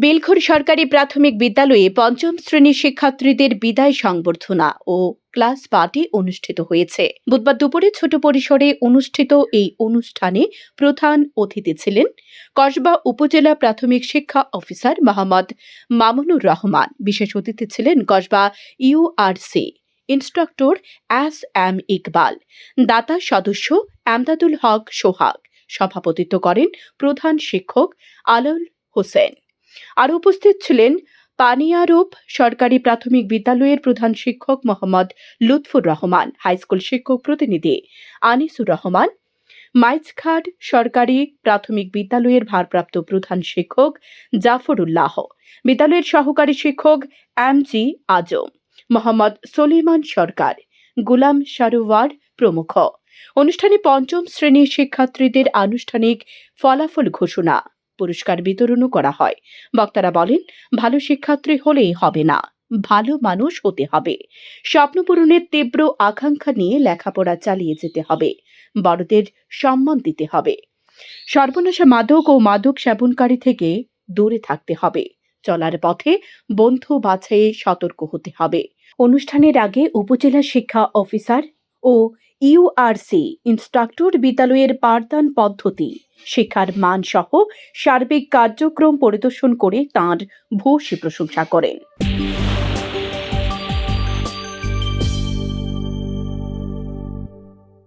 বেলঘর সরকারি প্রাথমিক বিদ্যালয়ে পঞ্চম শ্রেণির শিক্ষার্থীদের বিদায় সংবর্ধনা ও ক্লাস পার্টি অনুষ্ঠিত হয়েছে। বুধবার দুপুরে ছোট পরিসরে অনুষ্ঠিত এই অনুষ্ঠানে প্রধান অতিথি ছিলেন কসবা উপজেলা প্রাথমিক শিক্ষা অফিসার মোহাম্মদ মামুনুর রহমান। বিশেষ অতিথি ছিলেন Kasba URC instructor S M Iqbal. দাতা সদস্য আমদাদুল হক সোহাগ। সভাপতিত্ব করেন প্রধান শিক্ষক আলল হোসেন। আর উপস্থিত ছিলেন পানিয়ারোপ সরকারি প্রাথমিক বিদ্যালয়ের প্রধান শিক্ষক মোহাম্মদ লুৎফুর রহমান হাইস্কুল শিক্ষক প্রতিনিধি আনিসুর রহমান মাইজখাট সরকারি প্রাথমিক বিদ্যালয়ের ভারপ্রাপ্ত প্রধান শিক্ষক জাফরুল্লাহ, বিদ্যালয়ের সহকারী শিক্ষক এম জি আজম, মোহাম্মদ সলিমান সরকার, গুলাম সারোয়ার প্রমুখ। অনুষ্ঠানে পঞ্চম শ্রেণির শিক্ষার্থীদের আনুষ্ঠানিক ফলাফল ঘোষণা। পুরস্কার বিতরণও করা হয়। বক্তারা বলেন, ভালো শিক্ষার্থী হলেই হবে না, ভালো মানুষ হতে হবে। স্বপ্ন পূরণের তীব্র আকাঙ্ক্ষা নিয়ে লেখাপড়া চালিয়ে যেতে হবে, বড়দের সম্মান দিতে হবে। সর্বনাশা মাদক ও মাদক সেবনকারী থেকে দূরে থাকতে হবে, চলার পথে বন্ধু বাছাইয়ে সতর্ক হতে হবে। অনুষ্ঠানের আগে উপজেলা শিক্ষা অফিসার ও ইউআরসি ইনস্ট্রাক্টর বিদ্যালয়ের পাঠদান পদ্ধতি। শিক্ষার মান সহ সার্বিক কার্যক্রম পরিদর্শন করে তাঁর ভূয়সী প্রশংসা করেন।